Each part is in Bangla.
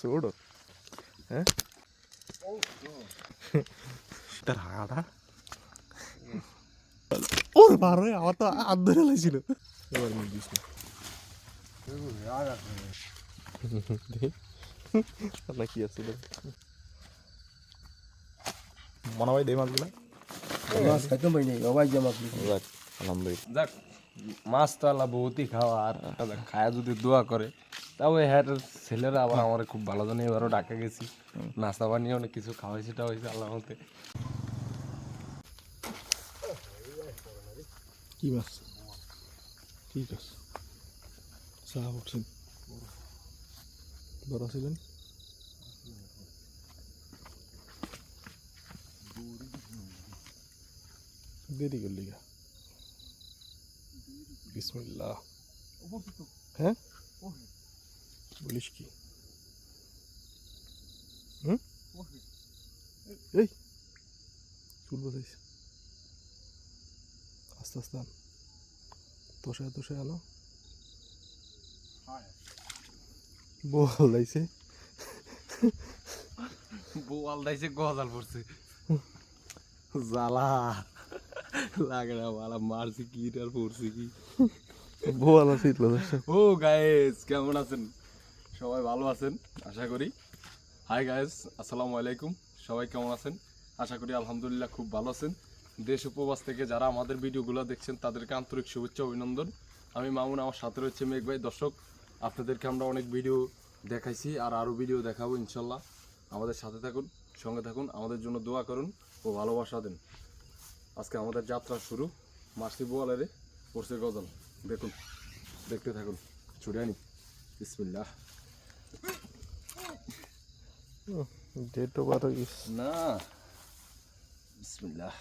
చూడు হাড়া ওর বারে আমার তো আন্দরে লাগছিল এবার মুখ দিস না না কি আছে মনে হয় দেই মাছগুলা মাছ খাইতে পারি নাই বাবাই জামা যাক আলহামদুলিল্লাহ যাক মাছ তো আল্লাহ বহুতই খাওয়া আর খায়া যদি দোয়া করে তাও এই হ্যাঁ ছেলেরা আবার আমার খুব ভালো জানে, এবারও ডাকা গেছি। নাস্তা বানিয়ে অনেক কিছু খাওয়াইছে টাওয়াইছে আল্লাহ মতে কি মাছ? ঠিক আছে। চা উঠছেন বড় ছিলেন? দেরি করলি গা। বিসমিল্লাহ। হ্যাঁ? বলিস কি? হুম? এই চুল বসাইছে আস্তে আস্তে আন। তোষে তোষে আনো। বলাইছে। বউ আলদাইছে গজাল পড়ছে। জ্বালা। লাগে না বালা মারছি কি আর পড়ছি কি? বলা শীতল ও গায়েস কেমন আছেন? সবাই ভালো আছেন? আশা করি। হাই গায়েস আসসালামু আলাইকুম। সবাই কেমন আছেন? আশা করি আলহামদুলিল্লাহ খুব ভালো আছেন। দেশ উপবাস থেকে যারা আমাদের ভিডিওগুলো দেখছেন, তাদেরকে আন্তরিক শুভেচ্ছা অভিনন্দন। আমি মামুন, আমার সাথে রয়েছে মেঘ ভাই। দর্শক, আপনাদেরকে আমরা অনেক ভিডিও দেখাইছি আর আরও ভিডিও দেখাবো ইনশাল্লাহ। আমাদের সাথে থাকুন, সঙ্গে থাকুন, আমাদের জন্য দোয়া করুন ও ভালোবাসা দেন। আজকে আমাদের যাত্রা শুরু মাসি বোয়ালারে পড়ছে গজল। দেখুন, দেখতে থাকুন। ছুটে আনি। বিসমিল্লাহ। ডেট হয়ে গেছে না। বিসমিল্লাহ।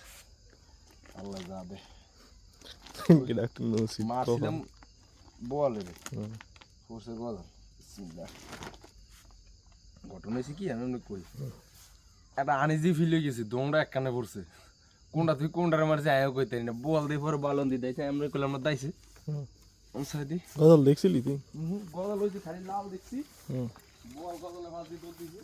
আল্লাহ যাবে। মারছিলাম গজল বিসমিল্লাহ। ঘটনা হয়েছে কি আমি এমনি কই। একটা আনিজি ফিল হয়ে গেছি দোংটা এক কানে পড়ছে। কোনটা তুই কোনটারে মারছে আয়ও কইতে না। বল দিয়ে পরে বালন দিয়ে দিয়েছে আমরা কইলাম না দাইছে। সাইডে। গজল দেখছিলি তুই? গজল হয়েছে খালি লাল দেখছি। বল গজলে বাদ দিয়ে দিয়েছে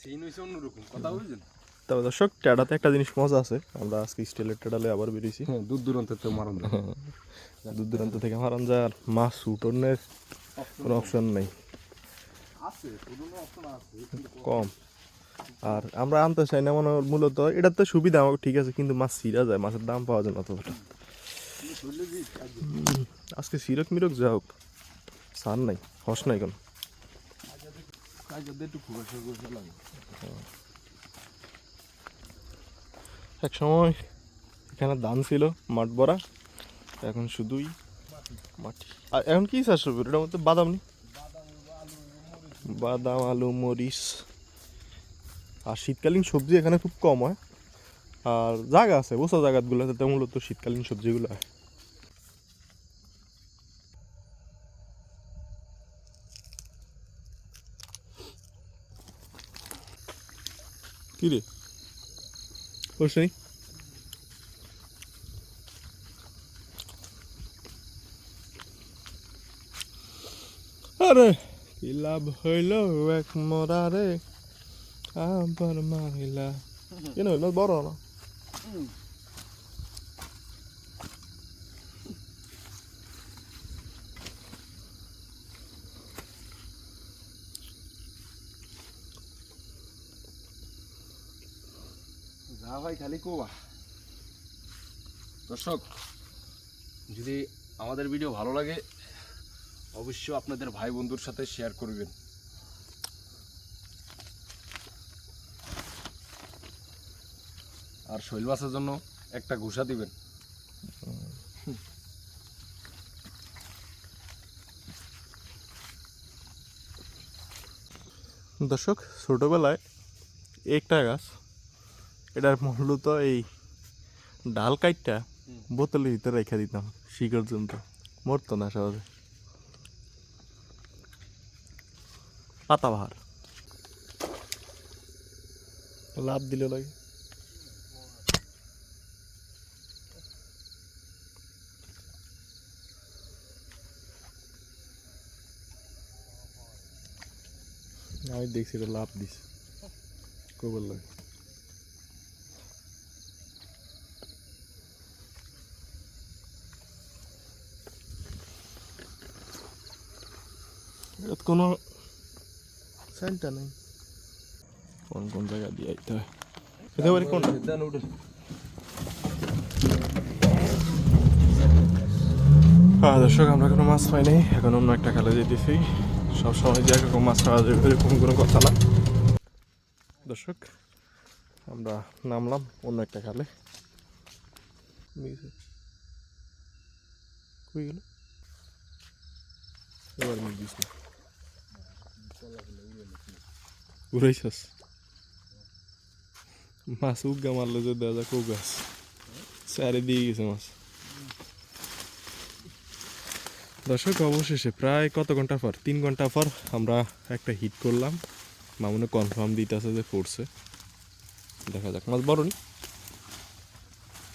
সিন হয়েছে অন্যরকম কথা বুঝছেন তবে দর্শক টেডাতে একটা জিনিস মজা আছে। আমরা আজকে স্টিলের টেডালে আবার বেরিয়েছি। হ্যাঁ দূর দূরান্ত তো মারণ দূর দূরান্ত থেকে মারান যায় আর মাছ উঠনের কোনো অপশন নেই। কম। আর আমরা আনতে চাই না মানে মূলত এটার তো সুবিধা আমাকে ঠিক আছে কিন্তু মাছ সিরা যায় মাছের দাম পাওয়া যায় না অতটা আজকে সিরক মিরক যা হোক সার নাই হস নাই কোন কাজ যদি একটু খুব একটা করে লাগে এক সময় এখানে ধান ছিল, মাঠ ভরা, এখন শুধুই মাটি। আর এখন কি চাষ হবে? এটার মধ্যে বাদাম নি বাদাম, আলু, মরিচ। আর শীতকালীন সবজি এখানে খুব কম হয়। আর জায়গা আছে, বসা জায়গাগুলোতে মূলত শীতকালীন সবজিগুলো হয়। কি রে করছে নি আরে কি লাভ হইল এক মরারে আবার মারিলা কেন হইল বড় না যা ভাই খালি কোয়া দর্শক যদি আমাদের ভিডিও ভালো লাগে অবশ্যই আপনাদের ভাই বন্ধুর সাথে শেয়ার করবেন। আর শৈল মাছের জন্য একটা ঘুষা দিবেন। দর্শক ছোটোবেলায় একটা গাছ এটার মূলত এই ডাল কাইটটা বোতলের ভিতরে রেখে দিতাম শিকড় জমতো মরতো না সহজে। পাতাবাহার। লাভ দিলে লাগে আমি দেখছি এটা লাভ দিস কবর লাগে কোনো সেন্টার নেই। কোন কোন জায়গা দিয়ে আইতে হয়? এটা বাড়ি উঠে। হ্যাঁ দর্শক আমরা কোনো মাছ পাই নাই এখন অন্য একটা খেলা যেতেছি সব সময় যে একরকম মাছ পাওয়া যাবে এরকম কোনো কথা না। দর্শক আমরা নামলাম অন্য একটা খালে কই গেল? এবার না উড়াইছাস? মাছ উগা মারলে যে দেওয়া যাক উগাস চারে দিয়ে গেছে মাছ। দর্শক, অবশেষে প্রায় কত ঘণ্টা পর? তিন ঘণ্টা পর আমরা একটা হিট করলাম। মামুনে কনফার্ম দিতেছে যে পড়ছে। দেখা যাক, মাছ বড় নি?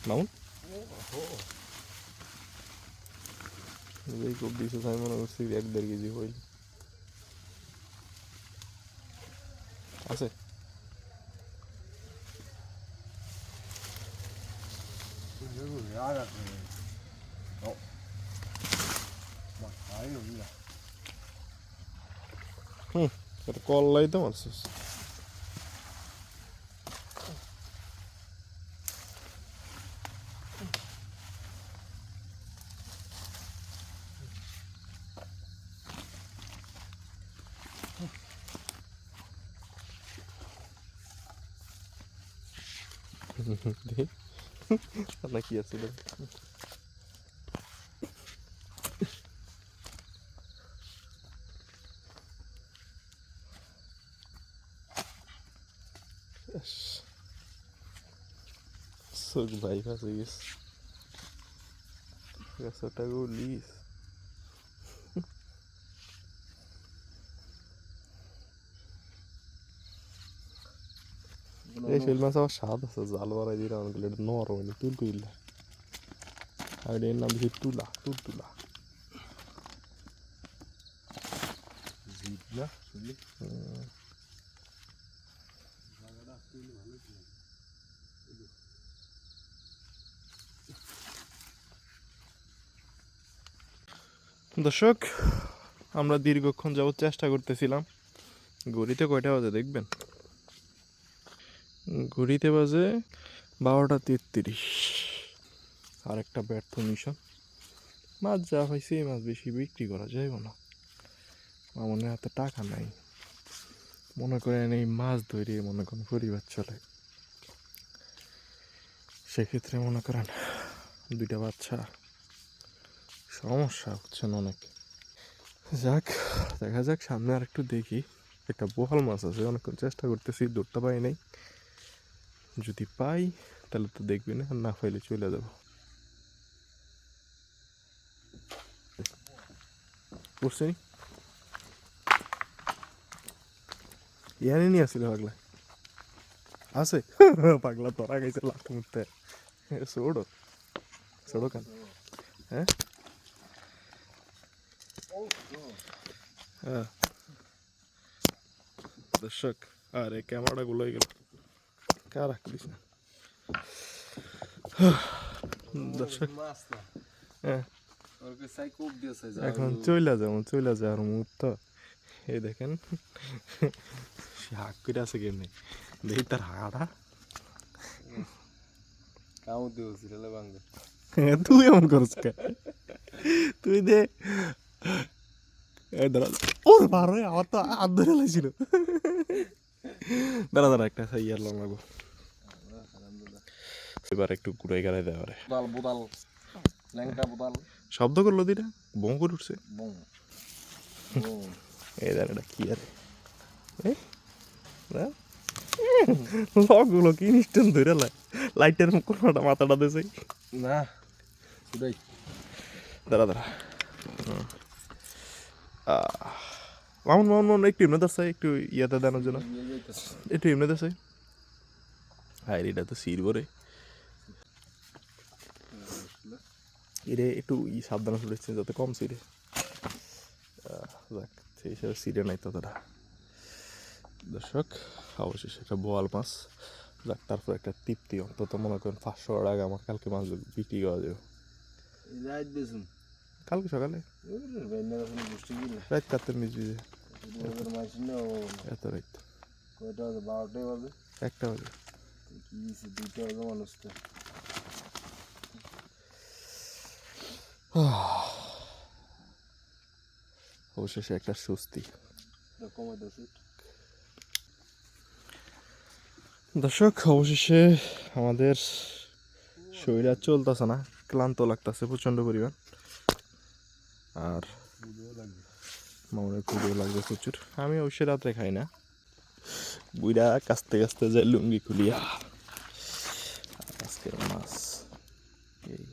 মামুন? এই আমি মনে করছি এক দেড় কেজি হইল আছে হুম এটা কল্লাই তো মারছিস দেখি না কি আছে এটা? চোখ ভাই ফাঁসে গেছে গাছটা গলিস এই শৈল মাছ আবার স্বাদ আছে জাল বাড়াই দিলে আমার গেলে এটা নরম হয়নি তুল কইলে আর এর নাম তুলা জিপ না শুনলি দর্শক আমরা দীর্ঘক্ষণ যাবত চেষ্টা করতেছিলাম। গড়িতে কয়টা বাজে দেখবেন? ঘড়িতে বাজে বারোটা তেত্রিশ। আর একটা ব্যর্থ মিশন মাছ যা হয়েছে, এই মাছ বেশি বিক্রি করা যাইব না। মামনের হাতে টাকা নাই। মনে করেন এই মাছ ধরে মনে করেন পরিবার চলে। সেক্ষেত্রে মনে করেন দুইটা বাচ্চা সমস্যা হচ্ছে না অনেক। যাক, দেখা যাক সামনে আর একটু দেখি। একটা বহাল মাছ আছে, অনেকক্ষণ চেষ্টা করতেছি ধরতে পাই নাই। যদি পাই, তাহলে তো দেখবি না, আর না পাইলে চলে যাব। পড়ছে নি? ইয়ানি নিয়ে আসছিল পাগলা। আছে? পাগলা তোরা গেছে লাস্ট মুহূর্তে। ছোড়ো ছোড়ো কেন? হ্যাঁ? হ্যাঁ। দর্শক, আরে ক্যামেরাটা গুলো গেল। কার রাখলিস না দর্শক এখন চইলা যাব চইলা যাওয়ার মুহূর্ত এই দেখেন হাক করে আছে কেমনি দেখি তার হাড়া তুই এমন করছ তুই দে ওর বারো আমার তো হাত ধরে লাগছিল দাঁড়া দাঁড়া একটা ইয়ার লং লাগবো এবার একটু ঘুরাই গাড়াই দেওয়া রে বুদাল বুদাল ল্যাংটা বুদাল শব্দ করল দিটা বং করে উঠছে। বং এই দাঁড়া এটা কি আরে। লগগুলো কি নিষ্টেন ধরে লাই লাইটের কোনোটা মাথাটা দেছে। না শুধাই দাঁড়া দাঁড়া। মামুন মামুন মামুন একটু এমনি দাস একটু ইয়াতে দেওয়ার জন্য। একটু এমনি দাস হ্যাঁ এটা তো সিরবো রে। এরে একটু সাবধানে ফুটেছে যাতে কম আহ, যাক সেই হিসাবে সিরে নাই ততটা। দর্শক অবশেষে একটা বোয়াল মাছ। যাক তারপর একটা তৃপ্তি অন্তত মনে করেন পাঁচশো টাকা আমার কালকে মাছ বিক্রি করা যাবে। কালকে সকালে? রাত কাটতে মিশবি এত রাত একটা বাজে তো কি দিছে দুইটা বাজে মানুষটা অবশেষে একটা স্বস্তি। দর্শক অবশেষে আমাদের শরীর আর চলতেছে না ক্লান্ত লাগতেছে প্রচণ্ড পরিমাণ। আর মামনের খুবই লাগবে প্রচুর। আমি অবশ্যই রাত্রে খাই না। বুইরা কাস্তে কাস্তে যাই লুঙ্গি খুলিয়া। আজকের মাছ এই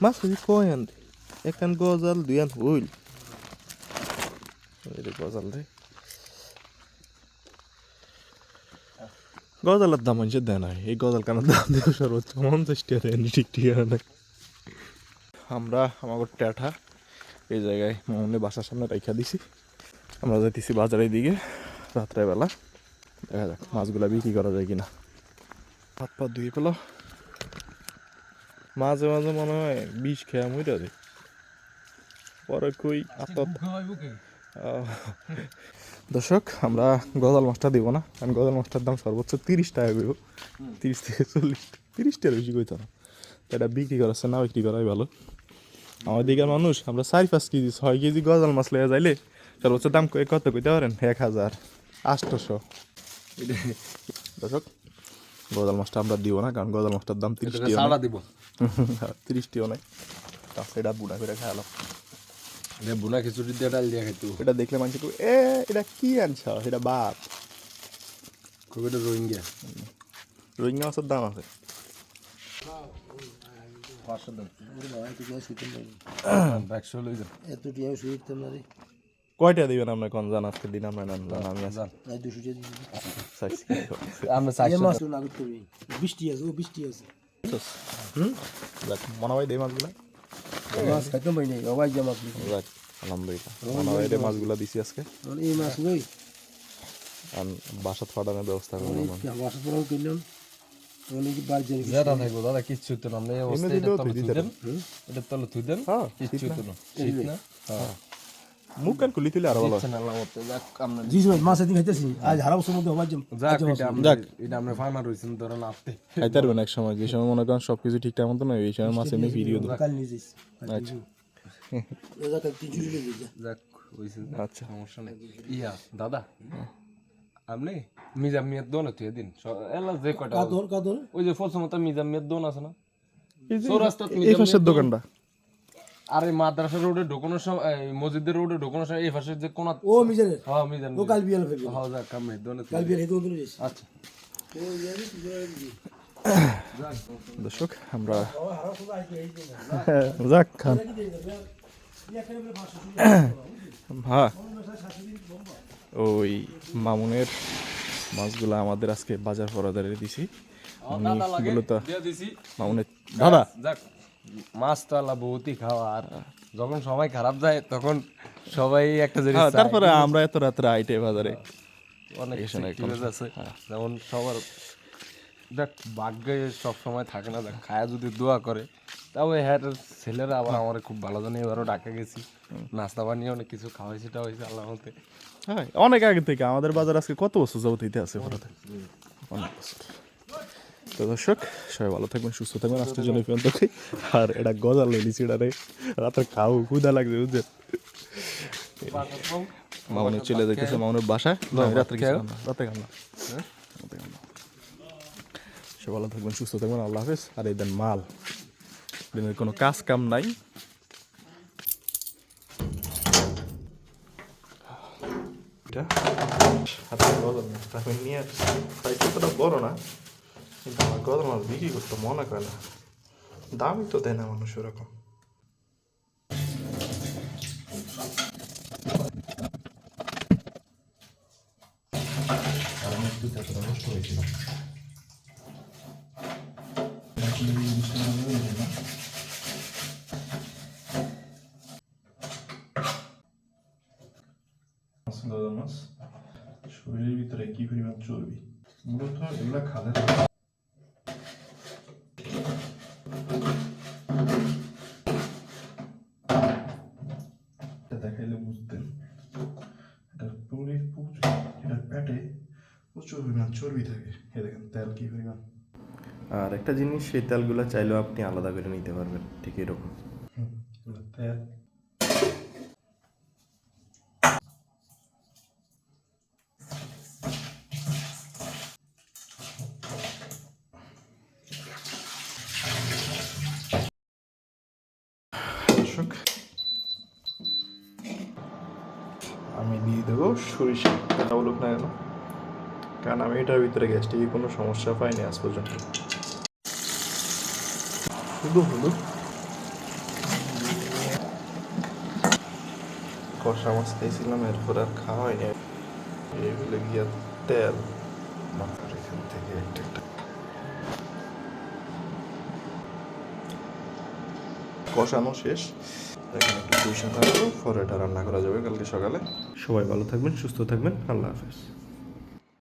মাছ কয় আনতে একান গজাল দুই আন হইল গজাল রে গজালের দাম হচ্ছে দেয় এই গজাল কানের দাম দেবে সর্বোচ্চ পঞ্চাশ টাকা ঠিক ঠিক আমরা আমাকে ট্যাঠা এই জায়গায় মামুনের বাসার সামনে রাইখা দিছি আমরা যাইতেছি বাজারের দিকে রাত্রেবেলা দেখা যাক মাছগুলা বিক্রি করা যায় কিনা হাত পা ধুয়ে পেল মাঝে মাঝে মনে হয় বিষ খেয়া মইরা রে পরে কই দর্শক আমরা গজাল মাছটা দিব না কারণ গজাল মাছটার দাম সর্বোচ্চ তিরিশ টাকা করব তিরিশ থেকে চল্লিশ তিরিশ টাকার বেশি কইতো না। তো এটা বিক্রি করাচ্ছে না বিক্রি করাই ভালো। আমার দিকের মানুষ আমরা চার পাঁচ কেজি ছয় কেজি গজাল মাছ লেগে যাইলে সর্বোচ্চ দাম কত কইতে পারেন? এক হাজার আটশোশো দর্শক গজাল মাছটা আমরা দিব না কারণ গজাল মাছটার দাম তিরিশ টাকা। দিব। তিরিশ নাই। তাছাড়া এটা বুড়া করে খাওয়ালো যে বুনা খিচুড়ি দিয়ে ডাল দিয়ে খাইতো এটা দেখলে মানুষ এ এটা কি আনছ? এটা বাপ। খুব এটা রোহিঙ্গা। রোহিঙ্গা মাছের দাম আছে। পাঁচশো দাম। এত টিয়া একশো লই যান এত টিয়া শুইতে পারি কয়টা দিবেন আপনার কোন জান আজকে দিন নাম জান আমি দুশো দিবি। আমরা চারশো বৃষ্টি আছে ও বৃষ্টি আছে। হুম যাক মনে হয় দেই মাছগুলা মাছ খাইতে পারি নাই অবাই যা মাছ যাক আলহামদুলিল্লাহ মনে হয় এই মাছগুলা দিছি আজকে। এই মাছ লই আর বাসাত ফাটানোর ব্যবস্থা করব বাসা পড়াও কিনলাম? অনেক দাদা থাকব দাদা কিচ্ছু হতো না। এটা থুই দেন এটা তলে থুই দেন হ্যাঁ কিচ্ছু হতো না। শীত না। হ্যাঁ। মুখ কান খুলি তুলে আরও ভালো কিচ্ছু না আল্লাহ মতে যাক আমরা জি ভাই মাছ এদিন খাইতেছি। আজ হারা বছর মধ্যে অবাই যাক যাক। এটা আমরা ফার্মার হইছেন ধরেন আপনি খাইতে পারবেন এক সময় যে সময় মনে করেন সব ঠিকঠাক মতো নয় এই সময় মাছ এমনি ভিডিও দেবো। কাল নিয়ে আচ্ছা। যাক আচ্ছা। সমস্যা নেই। ইয়া দাদা? আপনি মিজাম মিয়ার দোন তুই দিন স- এলা যে কাদর কাদর ওই যে প্রথমত মিজাম মিয়ার দোন আছে না? এই যে এই পাশের দোকানটা। আর এই মাদ্রাসা রোডে ঢোকানোর সময় মসজিদের রোডে ঢোকানোর সময় এই পাশে যে কোন ও হ্যাঁ মিজান ও কাল বিয়াল হ্যাঁ কামে দোনে কাল বিয়াল আচ্ছা। দর্শক আমরা যাক খান। হ্যাঁ ওই মামুনের মাছগুলা আমাদের আজকে বাজার ফরাদারে দিছি। দিছি। মামুনের দাদা। যাক। মাছ তো আল্লাহ বহুতই খাওয়া আর যখন সময় খারাপ যায় তখন সবাই একটা জিনিস হ্যাঁ, তারপরে আমরা এত রাত্রে আইটে বাজারে অনেক আছে। যেমন সবার দেখ ভাগ্যে সব সময় থাকে না। দেখ খায়া যদি দোয়া করে তাও হ্যাঁ ছেলেরা আবার আমার খুব ভালো জানি এবারও ডাকা গেছি। নাস্তা বানিয়ে অনেক কিছু খাওয়াইছি টাওয়াইছি আল্লাহ মতে হ্যাঁ অনেক আগে থেকে আমাদের বাজার আজকে কত বছর যাবত আছে ফরাতে অনেক বছর। তো দর্শক সবাই ভালো থাকবেন সুস্থ থাকবেন। আজকের জন্য পর্যন্ত আর এটা গজাল লইলিছি এটা রে। রাতে খাও ক্ষুদা লাগছে বুঝছেন? মামুনি চলে যাইতেছে মামুনের বাসায়। না, রাত্রে রাতে খাম না। রাতে খাম না। সবাই ভালো থাকবেন সুস্থ থাকবেন আল্লাহ হাফেজ। আর এই দেন মাল। দিনের কোনো কাজ কাম নাই। এটা? হাতে গজাল নিয়ে বড় না। దానికోసం వీగి గుర్తమోన కదా దావితో తేనే మనుషు రకం Thank you. প্রচুর পরিমাণ চর্বি থাকে। এ দেখেন তেল কি পরিমাণ? আর একটা জিনিস সেই তেলগুলো চাইলেও আপনি আলাদা করে নিতে পারবেন ঠিক এরকম। তেল দর্শক আমি দিয়ে দেবো সরিষা তেল বলুক না কেন কারণ আমি এটার ভিতরে গ্যাস্ট্রিকের কোনো সমস্যা পাইনি আজ পর্যন্ত। শুধু হলুদ? কষা মাছ খেয়েছিলাম এরপর আর খাওয়া হয়নি। এগুলো গিয়া তেল। মাথার এখান থেকে একটা একটা। কষানো শেষ। এখন একটু পরে এটা রান্না করা যাবে কালকে সকালে। সবাই ভালো থাকবেন সুস্থ থাকবেন। আল্লাহ হাফেজ।